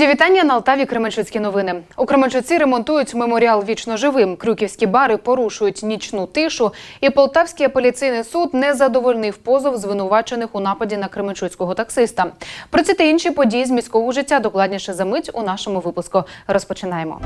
Мої вітання на Алтаві Кременчуцькі новини. У Кременчуці ремонтують меморіал вічно живим. Крюківські бари порушують нічну тишу. І Полтавський апеляційний суд не задовольнив позов звинувачених у нападі на кременчуцького таксиста. Про ці та інші події з міського життя докладніше за мить у нашому випуску. Розпочинаємо.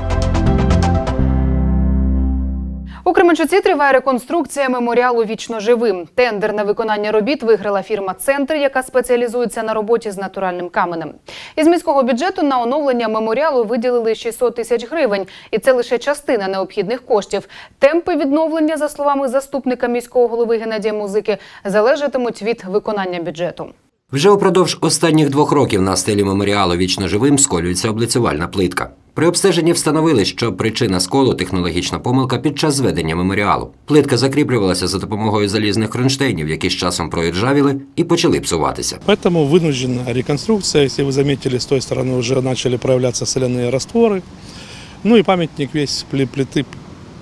У Кременчуці триває реконструкція меморіалу вічно живим. Тендер на виконання робіт виграла фірма Центр, яка спеціалізується на роботі з натуральним каменем. Із міського бюджету на оновлення меморіалу виділили 600 тисяч гривень, і це лише частина необхідних коштів. Темпи відновлення, за словами заступника міського голови Геннадія Музики, залежатимуть від виконання бюджету. Вже упродовж останніх двох років на стелі меморіалу вічно живим сколюється облицювальна плитка. При обстеженні встановили, що причина сколу технологічна помилка під час зведення меморіалу. Плитка закріплювалася за допомогою залізних кронштейнів, які з часом проіржавіли і почали псуватися. Поэтому вынуждена реконструкция. Если вы заметили, с той стороны уже начали проявляться соляные растворы. Ну и памятник весь пли- плиты,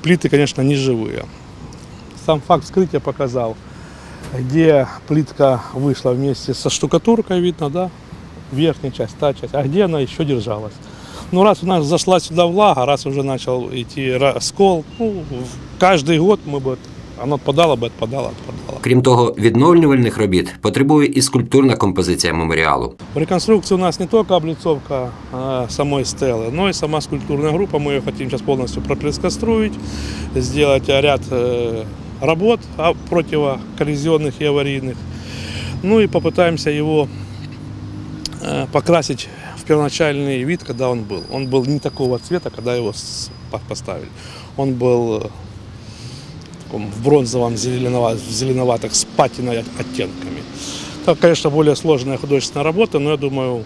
плиты, конечно, не живые. Сам факт вскрытия показал, где плитка вышла вместе со штукатуркой, видно, да, верхняя часть, та часть, а где она еще держалась. Ну, раз у нас зашла сюда влага, раз уже начал идти ра- скол, ну, в- каждый год мы бы, оно отпадало бы, отпадало, отпадало. Крім того, відновлювальних робіт потребує і скульптурна композиція меморіалу. В реконструкции у нас не только облицовка а, самой стелы, но и сама скульптурная группа. Мы ее хотим сейчас полностью проплескостроить, сделать ряд э, работ а, противоколлизионных и аварийных. Ну и попытаемся его э, покрасить в первоначальный вид, когда он был. Он был не такого цвета, когда его с- по- поставили. Он был э, в таком в бронзовом зеленоватых, зеленоватых с патиной от- оттенками. Это, конечно, более сложная художественная работа, но я думаю,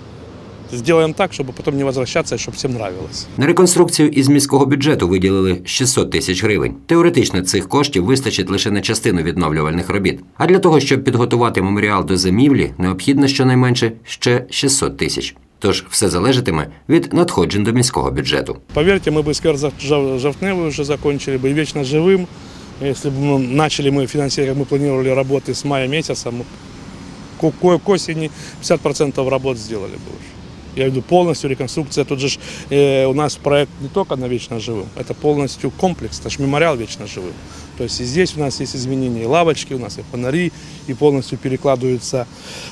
сделаем так, чтобы потом не возвращаться и чтобы всем нравилось. На реконструкцію із міського бюджету виділили 600 тисяч гривень. Теоретично цих коштів вистачить лише на частину відновлювальних робіт. А для того, щоб підготувати меморіал до зимівлі, необхідно щонайменше ще 600 тисяч. Тож все залежатиме від надходжень до міського бюджету. Поверьте, мы бы сквер Жав- Жав- Жовтневый уже закончили бы и вечно живым. Если бы мы начали мы финансировать, как мы планировали работы с мая месяца, мы к, к- к осени 50% работ сделали бы уже. Я имею в виду полностью реконструкция. Тут же ж, э, у нас проект не только на вечно живым, это полностью комплекс, это же мемориал вечно живым. То есть и здесь у нас есть изменения, и лавочки, у нас и фонари, и полностью перекладывается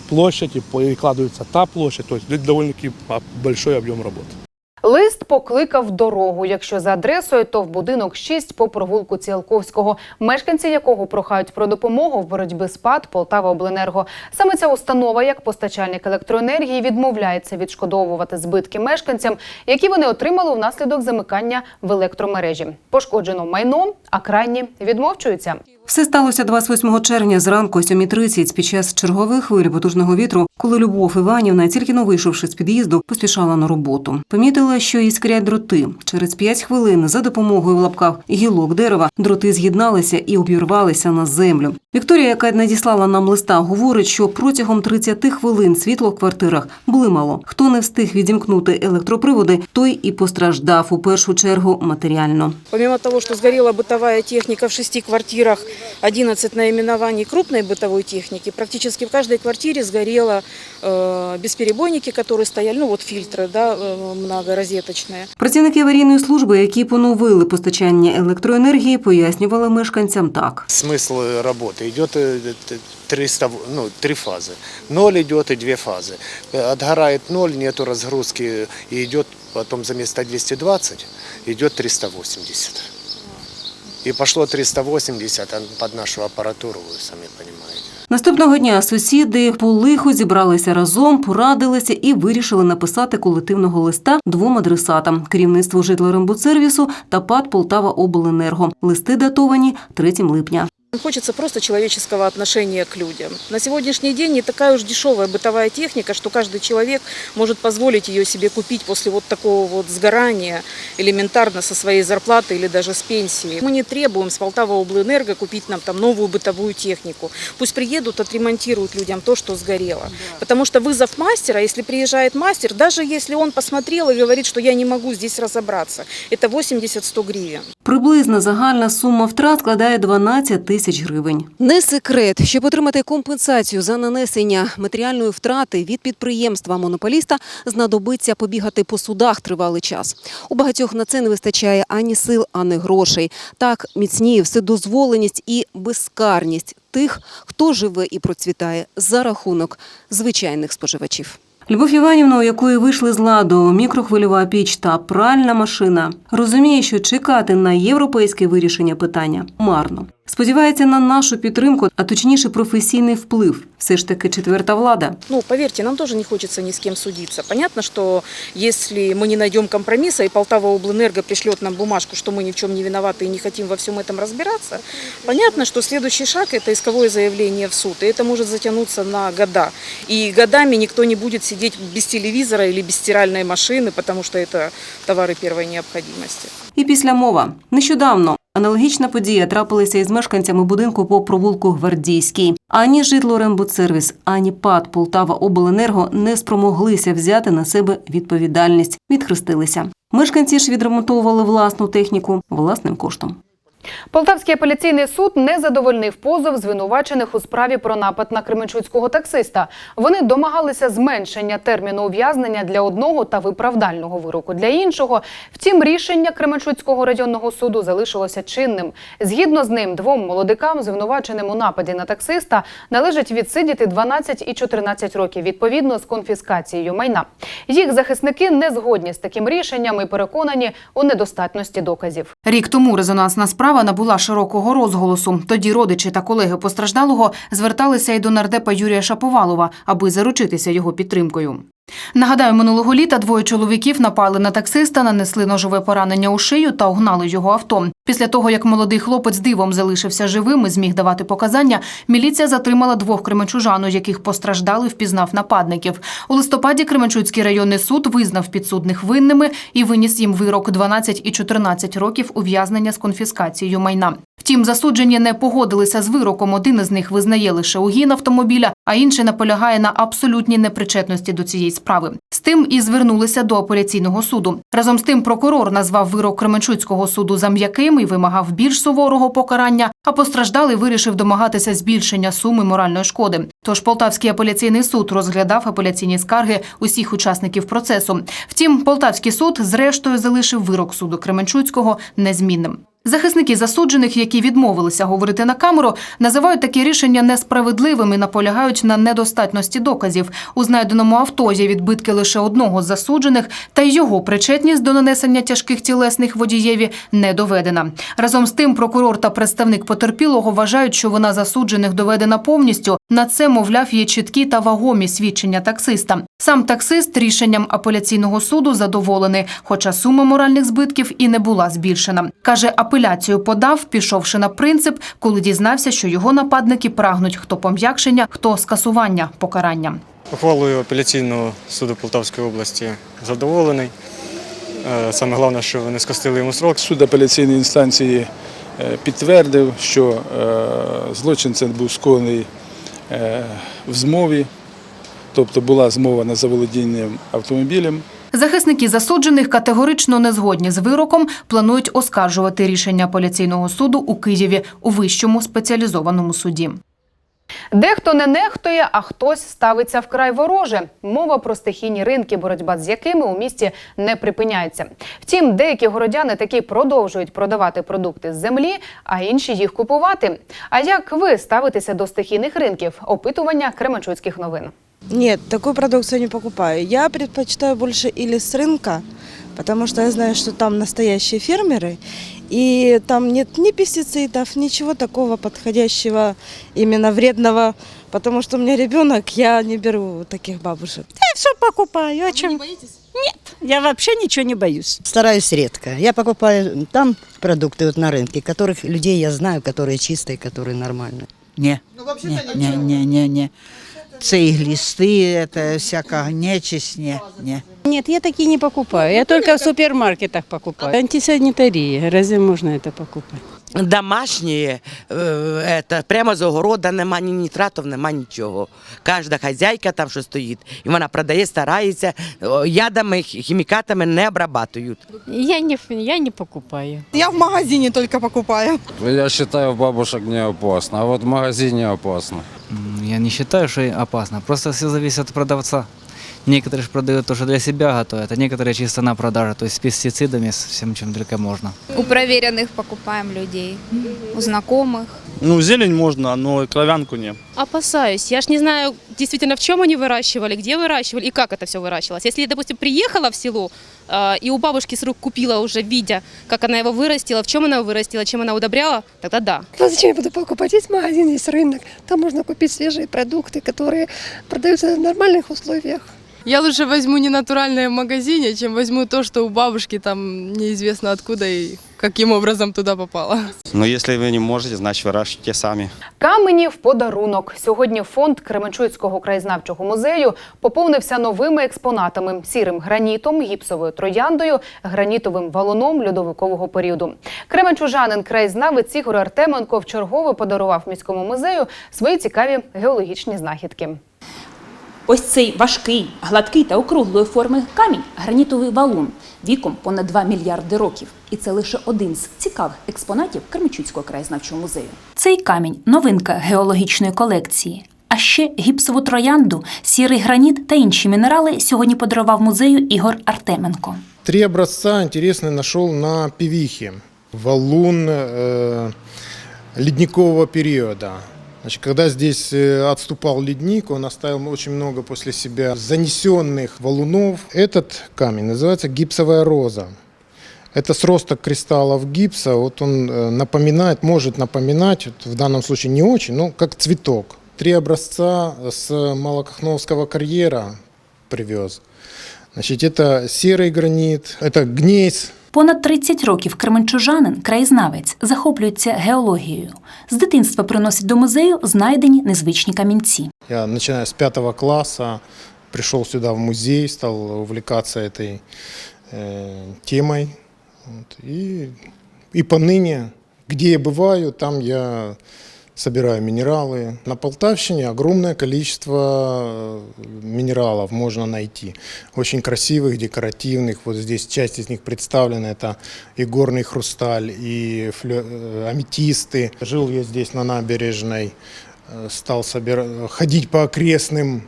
площадь, и перекладывается та площадь. То есть довольно-таки а, большой объем работы. Лист покликав дорогу. Якщо за адресою, то в будинок 6 по провулку Ціалковського, мешканці якого прохають про допомогу в боротьбі з ПАД Полтава Обленерго. Саме ця установа, як постачальник електроенергії, відмовляється відшкодовувати збитки мешканцям, які вони отримали внаслідок замикання в електромережі. Пошкоджено майно, а крайні відмовчуються. Все сталося 28 червня зранку о 7.30 під час чергових хвиль потужного вітру, коли Любов Іванівна, тільки но вийшовши з під'їзду, поспішала на роботу. Помітила, що іскрять дроти. Через 5 хвилин за допомогою в лапках гілок дерева дроти з'єдналися і обірвалися на землю. Вікторія, яка надіслала нам листа, говорить, що протягом 30 хвилин світло в квартирах блимало. Хто не встиг відімкнути електроприводи, той і постраждав у першу чергу матеріально. Помимо того, что сгорела бытовая техника в шести квартирах, 11 наименований крупной бытовой техники, практически в каждой квартире сгорело э, бесперебойники, которые стояли, ну вот фильтры, да, э, многорозеточные. Працівники аварійної служби, які поновили постачання електроенергії, пояснювали мешканцям так. Смысл работы идет э, т- 300, в- ну, три фазы. Ноль идет и две фазы. Э, Отгорает ноль, нету разгрузки и идет потом за место 220 идет 380. И пішло 380 під нашу апаратуру, ви самі розумієте. Наступного дня сусіди по лиху зібралися разом, порадилися і вирішили написати колективного листа двом адресатам: керівництву житлорембудсервісу та ПАД Полтава Обленерго. Листи датовані 3 липня. Хочется просто человеческого отношения к людям. На сегодняшний день не такая уж дешевая бытовая техника, что каждый человек может позволить ее себе купить после вот такого вот сгорания элементарно со своей зарплаты или даже с пенсии. Мы не требуем с Полтава Облэнерго купить нам там новую бытовую технику. Пусть приедут, отремонтируют людям то, что сгорело. Потому что вызов мастера, если приезжает мастер, даже если он посмотрел и говорит, что я не могу здесь разобраться, это 80-100 гривен. Приблизна загальна сума втрат складає 12 тисяч гривень. Не секрет, щоб отримати компенсацію за нанесення матеріальної втрати від підприємства монополіста, знадобиться побігати по судах тривалий час. У багатьох на це не вистачає ані сил, ані грошей. Так міцніє вседозволеність і безкарність тих, хто живе і процвітає за рахунок звичайних споживачів. Любов Іванівна, у якої вийшли з ладу мікрохвильова піч та пральна машина, розуміє, що чекати на європейське вирішення питання марно. Сподівається на нашу підтримку, а точніше професійний вплив. Все ж таки четверта влада. Ну, поверьте, нам тоже не хочется ни с кем судиться. Понятно, что если мы не найдем компромисса, и Полтава Облэнерго пришлет нам бумажку, что мы ни в чем не виноваты и не хотим во всем этом разбираться, понятно, что следующий шаг – это исковое заявление в суд. И это может затянуться на года. И годами никто не будет сидеть без телевизора или без стиральной машины, потому что это товары первой необходимости. І після мова. Нещодавно аналогічна подія трапилася із мешканцями будинку по провулку Гвардійський. Ані житлорембудсервіс, ані ПАД Полтава Обленерго не спромоглися взяти на себе відповідальність. Відхрестилися. Мешканці ж відремонтовували власну техніку власним коштом. Полтавський апеляційний суд не задовольнив позов звинувачених у справі про напад на кременчуцького таксиста. Вони домагалися зменшення терміну ув'язнення для одного та виправдального вироку для іншого. Втім, рішення Кременчуцького районного суду залишилося чинним. Згідно з ним, двом молодикам, звинуваченим у нападі на таксиста, належить відсидіти 12 і 14 років відповідно з конфіскацією майна. Їх захисники не згодні з таким рішенням і переконані у недостатності доказів. Рік тому резонансна справа набула широкого розголосу. Тоді родичі та колеги постраждалого зверталися і до нардепа Юрія Шаповалова, аби заручитися його підтримкою. Нагадаю, минулого літа двоє чоловіків напали на таксиста, нанесли ножове поранення у шию та угнали його авто. Після того, як молодий хлопець дивом залишився живим і зміг давати показання, міліція затримала двох кременчужан, у яких постраждали, впізнав нападників. У листопаді Кременчуцький районний суд визнав підсудних винними і виніс їм вирок 12 і 14 років ув'язнення з конфіскацією майна. Втім, засуджені не погодилися з вироком. Один із них визнає лише угін автомобіля, а інший наполягає на абсолютній непричетності до цієї справи. З тим і звернулися до апеляційного суду. Разом з тим прокурор назвав вирок Кременчуцького суду за м'яким і вимагав більш суворого покарання. А постраждалий вирішив домагатися збільшення суми моральної шкоди. Тож Полтавський апеляційний суд розглядав апеляційні скарги усіх учасників процесу. Втім, Полтавський суд зрештою залишив вирок суду Кременчуцького незмінним. Захисники засуджених, які відмовилися говорити на камеру, називають такі рішення несправедливим і наполягають на недостатності доказів. У знайденому авто є відбитки лише одного з засуджених, та й його причетність до нанесення тяжких тілесних водієві не доведена. Разом з тим, прокурор та представник потерпілого вважають, що вона засуджених доведена повністю. На це, мовляв, є чіткі та вагомі свідчення таксиста. Сам таксист рішенням апеляційного суду задоволений, хоча сума моральних збитків і не була збільшена. Каже, апеляцію подав, пішовши на принцип, коли дізнався, що його нападники прагнуть хто пом'якшення, хто скасування покарання. Ухвалою апеляційного суду Полтавської області задоволений. Е, Саме головне, що вони скостили йому срок. Суд апеляційної інстанції е, підтвердив, що е, злочин це був скоєний в змові, тобто була змова на заволодінням автомобілем. Захисники засуджених категорично не згодні з вироком, планують оскаржувати рішення апеляційного суду у Києві у вищому спеціалізованому суді. Дехто не нехтує, а хтось ставиться вкрай вороже. Мова про стихійні ринки, боротьба з якими у місті не припиняється. Втім, деякі городяни таки продовжують продавати продукти з землі, а інші їх купувати. А як ви ставитеся до стихійних ринків? Опитування Кременчуцьких новин. Нет, такую продукцию не покупаю. Я предпочитаю больше или с рынка, потому что я знаю, что там настоящие фермеры, и там нет ни пестицидов, ничего такого подходящего, именно вредного, потому что у меня ребенок, я не беру таких бабушек. Я все покупаю. О чем? не боитесь? Нет, я вообще ничего не боюсь. Стараюсь редко. Я покупаю там продукты вот на рынке, которых людей я знаю, которые чистые, которые нормальные. Не, не, не, не, не, не. Це і глісти, це всяка нечисть, не, не. Нет, я такие не покупаю. Я только в супермаркетах покупаю. Антисанитария. Разве можно это покупать? Домашні, это, прямо з огорода нема ні нітратів, нема нічого. Кожна хазяйка там що стоїть, і вона продає, старається, ядами, хімікатами не обрабатують. Я не, я не покупаю. Я в магазине только покупаю. Я считаю, бабушек не опасно, а вот в магазине опасно. Я не считаю, что опасно. Просто все зависит от продавца. Некоторые же продают тоже для себя готовят, а некоторые чисто на продажу, то есть с пестицидами, с всем, чем только можно. У проверенных покупаем людей, у знакомых. Ну, зелень можно, но кровянку не. Опасаюсь. Я ж не знаю действительно, в чем они выращивали, где выращивали и как это все выращивалось. Если я, допустим, приехала в село э, и у бабушки с рук купила уже, видя, как она его вырастила, в чем она его вырастила, чем она удобряла, тогда да. Ну, зачем я буду покупать? Есть магазин, есть рынок. Там можно купить свежие продукты, которые продаются в нормальных условиях. Я лучше возьму не натуральное в магазине, чем возьму то, что у бабушки там неизвестно откуда и каким образом туда попало. Но если ви не можете, значить вирощуйте самі. Камені в подарунок. Сьогодні фонд Кременчуцького краєзнавчого музею поповнився новими експонатами: сірим гранітом, гіпсовою трояндою, гранітовим валуном льодовикового періоду. Кременчужанин краєзнавець Ігор Артеменко вчергове подарував міському музею свої цікаві геологічні знахідки. Ось цей важкий, гладкий та округлої форми камінь гранітовий валун віком понад 2 мільярди років. І це лише один з цікавих експонатів Кременчуцького краєзнавчого музею. Цей камінь новинка геологічної колекції. А ще гіпсову троянду, сірий граніт та інші мінерали сьогодні подарував музею Ігор Артеменко. Три образца интересные нашел на Пивихе. Валун э, ледникового периода. Значит, когда здесь э, отступал ледник, он оставил очень много после себя занесенных валунов. Этот камень называется гипсовая роза. Это сросток кристаллов гипса. Вот он э, напоминает, может напоминать, вот в данном случае не очень, но как цветок. Три образца с Малокохновского карьера привез. Значит, это серый гранит, это гнейс, Понад 30 років кременчужанин, краєзнавець, захоплюється геологією. З дитинства приносить до музею знайдені незвичні камінці. Я, начиная с пятого класса, пришел сюда в музей, стал увлекаться этой э, темой. Вот, и, и поныне, где я бываю, там я Собираю минералы. На Полтавщине огромное количество э, минералов можно найти. Очень красивых, декоративных. Вот здесь часть из них представлена. Это и горный хрусталь, и флё- э, аметисты. Жил я здесь на набережной э, стал собира- ходить по окрестным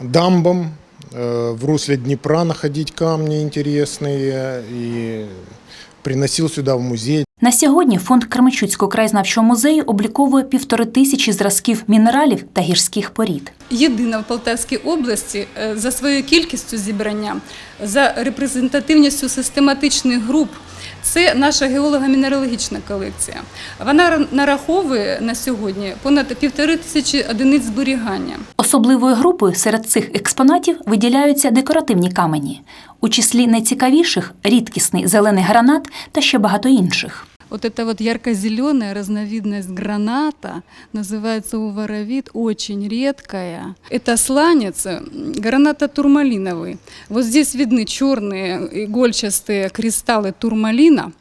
дамбам, в русле Днепра находить камни интересные и приносил сюда в музей. На сьогодні фонд Кременчуцького краєзнавчого музею обліковує півтори тисячі зразків мінералів та гірських порід. Єдина в Полтавській області е, за своєю кількістю зібрання, за репрезентативністю систематичних груп. Це наша геолого-мінералогічна колекція. Вона ра- нараховує на сьогодні понад півтори тисячі одиниць зберігання. Особливою групою серед цих експонатів виділяються декоративні камені. У числі найцікавіших рідкісний зелений гранат та ще багато інших. Вот эта вот ярко-зеленая разновидность граната, называется уворовид, очень редкая. Это сланец граната турмалиновый. Вот здесь видны черные игольчатые кристаллы турмалина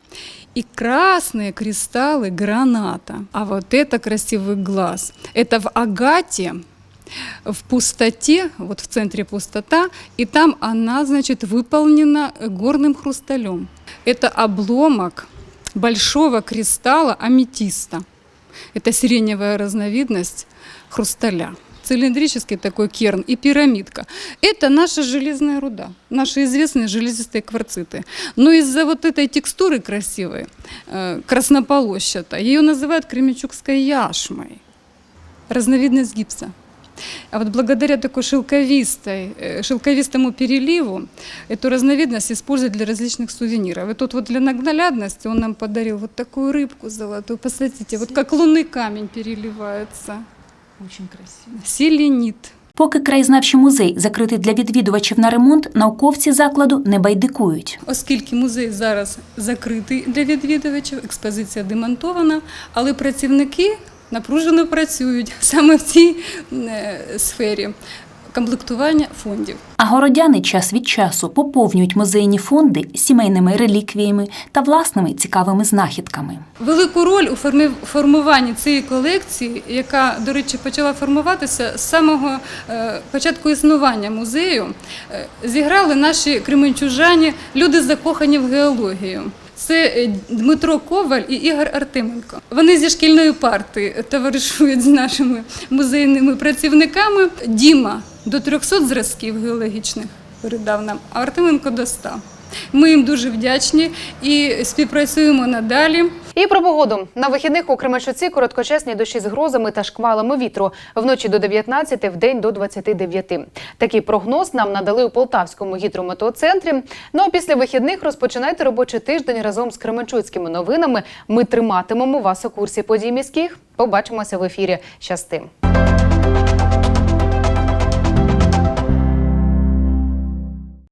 и красные кристаллы граната. А вот это красивый глаз. Это в агате, в пустоте, вот в центре пустота, и там она, значит, выполнена горным хрусталем. Это обломок большого кристалла аметиста. Это сиреневая разновидность хрусталя. Цилиндрический такой керн и пирамидка. Это наша железная руда, наши известные железистые кварциты. Но из-за вот этой текстуры красивой, э, краснополощатой, ее называют кременчугской яшмой. Разновидность гипса. А вот благодаря такой шелковистой, э, шелковистому переливу эту разновидность используют для различных сувениров. И тут вот для наглядности он нам подарил вот такую рыбку золотую. Посмотрите, вот как лунный камень переливается. Очень красиво. Селенит. Поки краєзнавчий музей закритий для відвідувачів на ремонт, науковці закладу не байдикують. Оскільки музей зараз закритий для відвідувачів, експозиція демонтована, але працівники напружено працюють саме в цій е, сфері. комплектування фондів. А городяни час від часу поповнюють музейні фонди сімейними реліквіями та власними цікавими знахідками. Велику роль у формуванні цієї колекції, яка, до речі, почала формуватися з самого е, початку існування музею, е, зіграли наші кременчужані, люди закохані в геологію. Це е, Дмитро Коваль і Ігор Артеменко. Вони зі шкільної парти товаришують з нашими музейними працівниками. Діма до 300 зразків геологічних передав нам, а Артеменко до 100. Ми їм дуже вдячні і співпрацюємо надалі. І про погоду. На вихідних у Кременчуці короткочасні дощі з грозами та шквалами вітру. Вночі до 19, в день до 29. Такий прогноз нам надали у Полтавському гідрометеоцентрі. Ну а після вихідних розпочинайте робочий тиждень разом з Кременчуцькими новинами. Ми триматимемо вас у курсі подій міських. Побачимося в ефірі. Щастим!